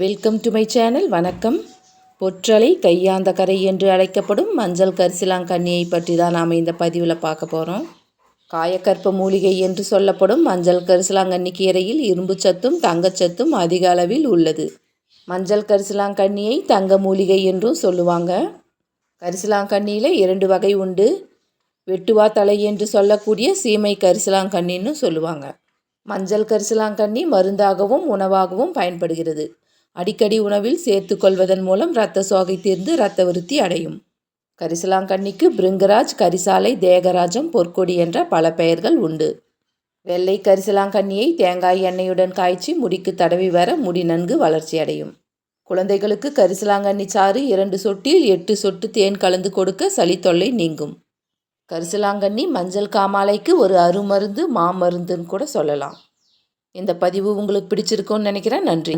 Welcome to my channel வணக்கம். பொற்றலை கையாந்த கரை என்று அழைக்கப்படும் மஞ்சள் கரிசிலாங்கண்ணியை பற்றி தான் நாம் இந்த பதிவில் பார்க்க போகிறோம் காயக்கற்ப மூலிகை என்று சொல்லப்படும் மஞ்சள் கரிசலாங்கண்ணி கீரையில் இரும்பு சத்தும் தங்கச்சத்தும் அதிக அளவில் உள்ளது. மஞ்சள் கரிசலாங்கண்ணியை தங்க மூலிகை என்றும் சொல்லுவாங்க. கரிசலாங்கண்ணியில் இரண்டு வகை உண்டு. வெட்டுவா தலை என்று சொல்லக்கூடிய சீமை கரிசலாங்கண்ணின்னு சொல்லுவாங்க. மஞ்சள் கரிசலாங்கண்ணி மருந்தாகவும் உணவாகவும் பயன்படுகிறது. அடிக்கடி உணவில் சேர்த்து கொள்வதன் மூலம் இரத்த சோகை தீர்ந்து இரத்த விருத்தி அடையும். கரிசலாங்கண்ணிக்கு பிருங்கராஜ் கரிசாலை தேகராஜம் பொற்கொடி என்ற பல பெயர்கள் உண்டு. வெள்ளை கரிசலாங்கண்ணியை தேங்காய் எண்ணெயுடன் காய்ச்சி முடிக்கு தடவி வர முடி நன்கு வளர்ச்சி அடையும். குழந்தைகளுக்கு கரிசலாங்கண்ணி சாறு இரண்டு சொட்டில் எட்டு சொட்டு தேன் கலந்து கொடுக்க சளி தொல்லை நீங்கும். கரிசலாங்கண்ணி மஞ்சள் காமாலைக்கு ஒரு அருமருந்து மாமருந்துன்னு கூட சொல்லலாம். இந்த பதிவு உங்களுக்கு பிடிச்சிருக்கும்னு நினைக்கிறேன். நன்றி.